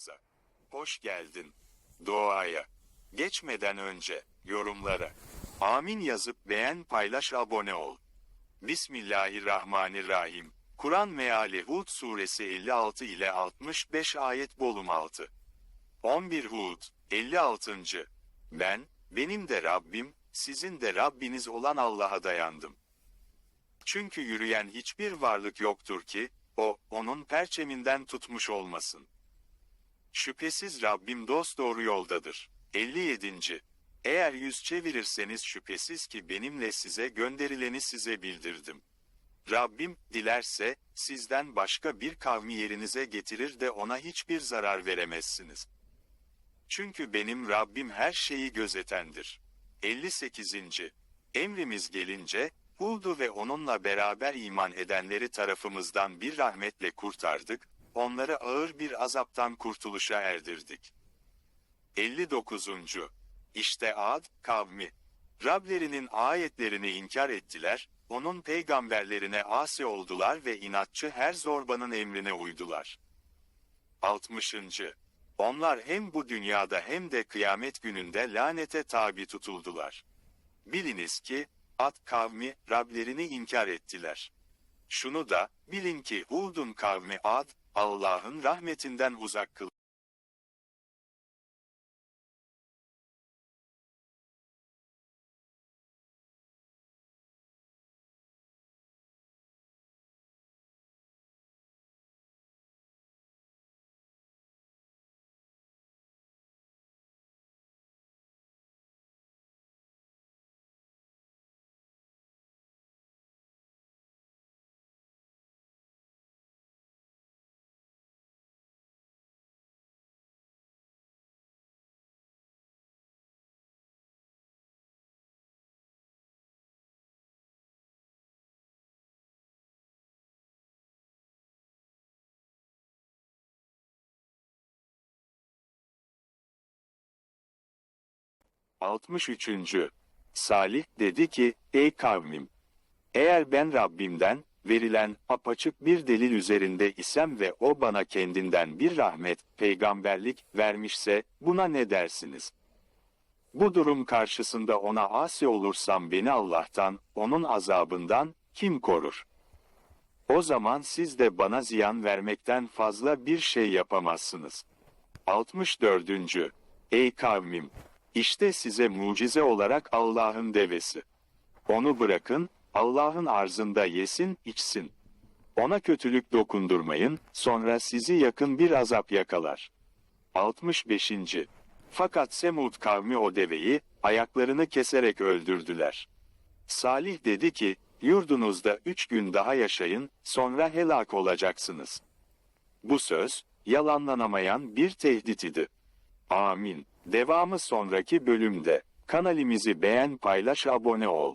kanalımıza. Hoş geldin. Doğaya. Geçmeden önce, yorumlara. Amin yazıp beğen paylaş abone ol. Bismillahirrahmanirrahim. Kur'an meali Hud suresi 56 ile 65 ayet bolum 6. 11 Hud 56. Ben, benim de Rabbim, sizin de Rabbiniz olan Allah'a dayandım. Çünkü yürüyen hiçbir varlık yoktur ki, o, onun perçeminden tutmuş olmasın. Şüphesiz Rabbim dosdoğru yoldadır. 57. Eğer yüz çevirirseniz şüphesiz ki benimle size gönderileni size bildirdim. Rabbim, dilerse, sizden başka bir kavmi yerinize getirir de ona hiçbir zarar veremezsiniz. Çünkü benim Rabbim her şeyi gözetendir. 58. Emrimiz gelince, Hud'u ve onunla beraber iman edenleri tarafımızdan bir rahmetle kurtardık, onları ağır bir azaptan kurtuluşa erdirdik. 59. İşte Ad, kavmi. Rablerinin ayetlerini inkar ettiler, onun peygamberlerine asi oldular ve inatçı her zorbanın emrine uydular. 60. Onlar hem bu dünyada hem de kıyamet gününde lanete tabi tutuldular. Biliniz ki, Ad kavmi, Rablerini inkar ettiler. Şunu da, bilin ki Hud'un kavmi Ad, Allah'ın rahmetinden uzak kıl. Altmış üçüncü. Salih dedi ki, ey kavmim! Eğer ben Rabbimden, verilen, apaçık bir delil üzerinde isem ve o bana kendinden bir rahmet, peygamberlik, vermişse, buna ne dersiniz? Bu durum karşısında ona asi olursam beni Allah'tan, onun azabından, kim korur? O zaman siz de bana ziyan vermekten fazla bir şey yapamazsınız. 64. Ey kavmim! İşte size mucize olarak Allah'ın devesi. Onu bırakın, Allah'ın arzında yesin, içsin. Ona kötülük dokundurmayın, sonra sizi yakın bir azap yakalar. 65. Fakat Semud kavmi o deveyi, ayaklarını keserek öldürdüler. Salih dedi ki, yurdunuzda üç gün daha yaşayın, sonra helak olacaksınız. Bu söz, yalanlanamayan bir tehdit idi. Amin. Devamı sonraki bölümde. Kanalimizi beğen paylaş abone ol.